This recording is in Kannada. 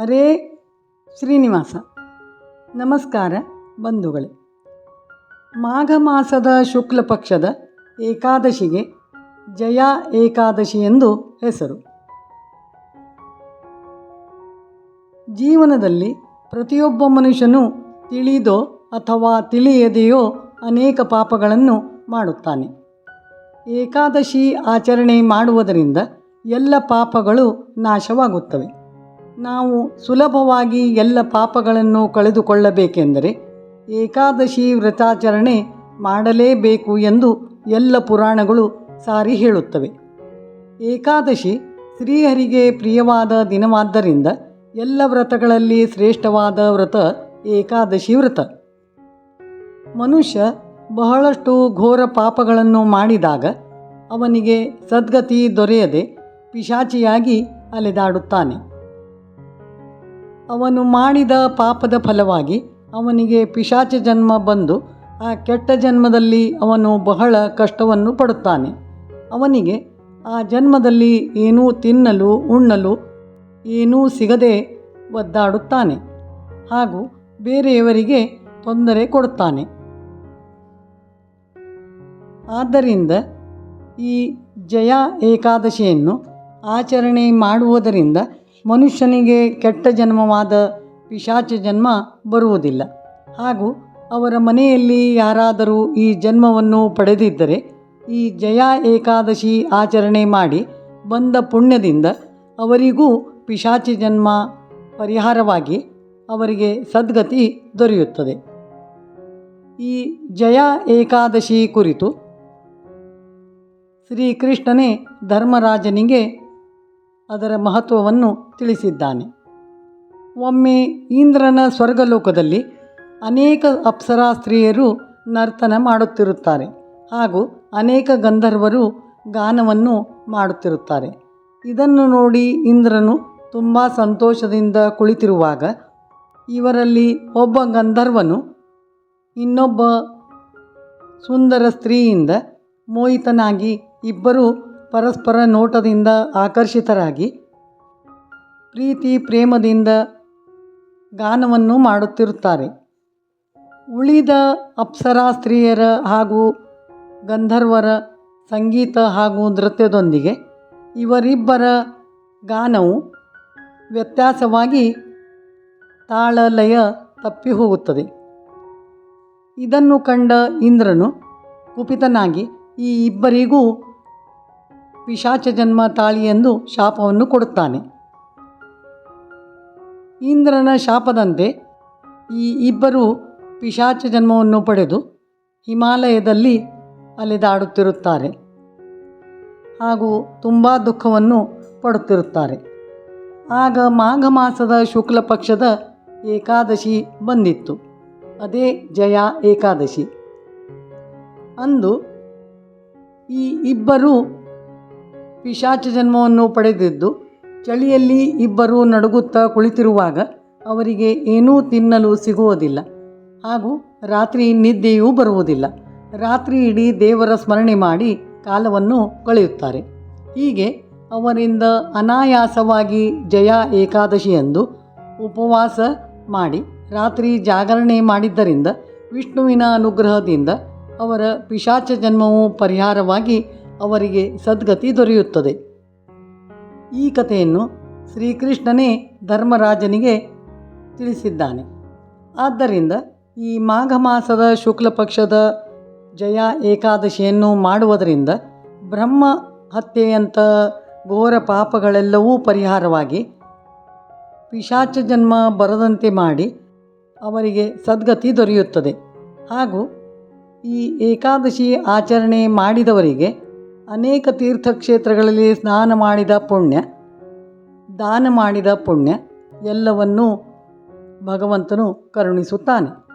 ಹರೇ ಶ್ರೀನಿವಾಸ. ನಮಸ್ಕಾರ ಬಂಧುಗಳೇ. ಮಾಘ ಮಾಸದ ಶುಕ್ಲ ಪಕ್ಷದ ಏಕಾದಶಿಗೆ ಜಯ ಏಕಾದಶಿ ಎಂದು ಹೆಸರು. ಜೀವನದಲ್ಲಿ ಪ್ರತಿಯೊಬ್ಬ ಮನುಷ್ಯನು ತಿಳಿದೋ ಅಥವಾ ತಿಳಿಯದೆಯೋ ಅನೇಕ ಪಾಪಗಳನ್ನು ಮಾಡುತ್ತಾನೆ. ಏಕಾದಶಿ ಆಚರಣೆ ಮಾಡುವುದರಿಂದ ಎಲ್ಲ ಪಾಪಗಳು ನಾಶವಾಗುತ್ತವೆ. ನಾವು ಸುಲಭವಾಗಿ ಎಲ್ಲ ಪಾಪಗಳನ್ನು ಕಳೆದುಕೊಳ್ಳಬೇಕೆಂದರೆ ಏಕಾದಶಿ ವ್ರತಾಚರಣೆ ಮಾಡಲೇಬೇಕು ಎಂದು ಎಲ್ಲ ಪುರಾಣಗಳು ಸಾರಿ ಹೇಳುತ್ತವೆ. ಏಕಾದಶಿ ಶ್ರೀಹರಿಗೆ ಪ್ರಿಯವಾದ ದಿನವಾದ್ದರಿಂದ ಎಲ್ಲ ವ್ರತಗಳಲ್ಲಿ ಶ್ರೇಷ್ಠವಾದ ವ್ರತ ಏಕಾದಶಿ ವ್ರತ. ಮನುಷ್ಯ ಬಹಳಷ್ಟು ಘೋರ ಪಾಪಗಳನ್ನು ಮಾಡಿದಾಗ ಅವನಿಗೆ ಸದ್ಗತಿ ದೊರೆಯದೆ ಪಿಶಾಚಿಯಾಗಿ ಅಲೆದಾಡುತ್ತಾನೆ. ಅವನು ಮಾಡಿದ ಪಾಪದ ಫಲವಾಗಿ ಅವನಿಗೆ ಪಿಶಾಚ ಜನ್ಮ ಬಂದು, ಆ ಕೆಟ್ಟ ಜನ್ಮದಲ್ಲಿ ಅವನು ಬಹಳ ಕಷ್ಟವನ್ನು ಪಡುತ್ತಾನೆ. ಅವನಿಗೆ ಆ ಜನ್ಮದಲ್ಲಿ ಏನೂ ತಿನ್ನಲು, ಉಣ್ಣಲು ಏನೂ ಸಿಗದೆ ಒದ್ದಾಡುತ್ತಾನೆ ಹಾಗೂ ಬೇರೆಯವರಿಗೆ ತೊಂದರೆ ಕೊಡುತ್ತಾನೆ. ಆದ್ದರಿಂದ ಈ ಜಯ ಏಕಾದಶಿಯನ್ನು ಆಚರಣೆ ಮಾಡುವುದರಿಂದ ಮನುಷ್ಯನಿಗೆ ಕೆಟ್ಟ ಜನ್ಮವಾದ ಪಿಶಾಚ ಜನ್ಮ ಬರುವುದಿಲ್ಲ. ಹಾಗೂ ಅವರ ಮನೆಯಲ್ಲಿ ಯಾರಾದರೂ ಈ ಜನ್ಮವನ್ನು ಪಡೆದಿದ್ದರೆ, ಈ ಜಯ ಏಕಾದಶಿ ಆಚರಣೆ ಮಾಡಿ ಬಂದ ಪುಣ್ಯದಿಂದ ಅವರಿಗೂ ಪಿಶಾಚಿ ಜನ್ಮ ಪರಿಹಾರವಾಗಿ ಅವರಿಗೆ ಸದ್ಗತಿ ದೊರೆಯುತ್ತದೆ. ಈ ಜಯ ಏಕಾದಶಿ ಕುರಿತು ಶ್ರೀಕೃಷ್ಣನೇ ಧರ್ಮರಾಜನಿಗೆ ಅದರ ಮಹತ್ವವನ್ನು ತಿಳಿಸಿದ್ದಾನೆ. ಒಮ್ಮೆ ಇಂದ್ರನ ಸ್ವರ್ಗಲೋಕದಲ್ಲಿ ಅನೇಕ ಅಪ್ಸರಾ ಸ್ತ್ರೀಯರು ನರ್ತನ ಮಾಡುತ್ತಿರುತ್ತಾರೆ ಹಾಗೂ ಅನೇಕ ಗಂಧರ್ವರು ಗಾನವನ್ನು ಮಾಡುತ್ತಿರುತ್ತಾರೆ. ಇದನ್ನು ನೋಡಿ ಇಂದ್ರನು ತುಂಬ ಸಂತೋಷದಿಂದ ಕುಳಿತಿರುವಾಗ ಇವರಲ್ಲಿ ಒಬ್ಬ ಗಂಧರ್ವನು, ಇನ್ನೊಬ್ಬ ಸುಂದರ ಸ್ತ್ರೀಯಿಂದ ಮೋಹಿತನಾಗಿ ಇಬ್ಬರು ಪರಸ್ಪರ ನೋಟದಿಂದ ಆಕರ್ಷಿತರಾಗಿ ಪ್ರೀತಿ ಪ್ರೇಮದಿಂದ ಗಾನವನ್ನು ಮಾಡುತ್ತಿರುತ್ತಾರೆ. ಉಳಿದ ಅಪ್ಸರಾ ಸ್ತ್ರೀಯರ ಹಾಗೂ ಗಂಧರ್ವರ ಸಂಗೀತ ಹಾಗೂ ನೃತ್ಯದೊಂದಿಗೆ ಇವರಿಬ್ಬರ ಗಾನವು ವ್ಯತ್ಯಾಸವಾಗಿ ತಾಳ ಲಯ ತಪ್ಪಿ ಹೋಗುತ್ತದೆ ಇದನ್ನು ಕಂಡ ಇಂದ್ರನು ಕುಪಿತನಾಗಿ ಈ ಇಬ್ಬರಿಗೂ ಪಿಶಾಚ ಜನ್ಮ ತಾಳಿ ಎಂದು ಶಾಪವನ್ನು ಕೊಡುತ್ತಾನೆ. ಇಂದ್ರನ ಶಾಪದಂತೆ ಈ ಇಬ್ಬರು ಪಿಶಾಚ ಜನ್ಮವನ್ನು ಪಡೆದು ಹಿಮಾಲಯದಲ್ಲಿ ಅಲೆದಾಡುತ್ತಿರುತ್ತಾರೆ. ಹಾಗೂ ತುಂಬ ದುಃಖವನ್ನು ಪಡುತ್ತಿರುತ್ತಾರೆ. ಆಗ ಮಾಘ ಮಾಸದ ಶುಕ್ಲ ಪಕ್ಷದ ಏಕಾದಶಿ ಬಂದಿತ್ತು. ಅದೇ ಜಯ ಏಕಾದಶಿ. ಅಂದು ಈ ಇಬ್ಬರು ಪಿಶಾಚ ಜನ್ಮವನ್ನು ಪಡೆದಿದ್ದು, ಚಳಿಯಲ್ಲಿ ಇಬ್ಬರು ನಡುಗುತ್ತಾ ಕುಳಿತಿರುವಾಗ ಅವರಿಗೆ ಏನೂ ತಿನ್ನಲು ಸಿಗುವುದಿಲ್ಲ. ಹಾಗೂ ರಾತ್ರಿ ನಿದ್ದೆಯೂ ಬರುವುದಿಲ್ಲ. ರಾತ್ರಿ ಇಡೀ ದೇವರ ಸ್ಮರಣೆ ಮಾಡಿ ಕಾಲವನ್ನು ಕಳೆಯುತ್ತಾರೆ. ಹೀಗೆ ಅವರಿಂದ ಅನಾಯಾಸವಾಗಿ ಜಯ ಏಕಾದಶಿಯಂದು ಉಪವಾಸ ಮಾಡಿ ರಾತ್ರಿ ಜಾಗರಣೆ ಮಾಡಿದ್ದರಿಂದ ವಿಷ್ಣುವಿನ ಅನುಗ್ರಹದಿಂದ ಅವರ ಪಿಶಾಚ ಜನ್ಮವು ಪರಿಹಾರವಾಗಿ ಅವರಿಗೆ ಸದ್ಗತಿ ದೊರೆಯುತ್ತದೆ. ಈ ಕಥೆಯನ್ನು ಶ್ರೀಕೃಷ್ಣನೇ ಧರ್ಮರಾಜನಿಗೆ ತಿಳಿಸಿದ್ದಾನೆ. ಆದ್ದರಿಂದ ಈ ಮಾಘ ಮಾಸದ ಶುಕ್ಲ ಪಕ್ಷದ ಜಯ ಏಕಾದಶಿಯನ್ನು ಮಾಡುವುದರಿಂದ ಬ್ರಹ್ಮ ಹತ್ಯೆಯಂಥ ಘೋರ ಪಾಪಗಳೆಲ್ಲವೂ ಪರಿಹಾರವಾಗಿ ಪಿಶಾಚ ಜನ್ಮ ಬರದಂತೆ ಮಾಡಿ ಅವರಿಗೆ ಸದ್ಗತಿ ದೊರೆಯುತ್ತದೆ. ಹಾಗೂ ಈ ಏಕಾದಶಿ ಆಚರಣೆ ಮಾಡಿದವರಿಗೆ ಅನೇಕ ತೀರ್ಥಕ್ಷೇತ್ರಗಳಲ್ಲಿ ಸ್ನಾನ ಮಾಡಿದ ಪುಣ್ಯ ದಾನ ಮಾಡಿದ ಪುಣ್ಯ ಎಲ್ಲವನ್ನೂ ಭಗವಂತನು ಕರುಣಿಸುತ್ತಾನೆ.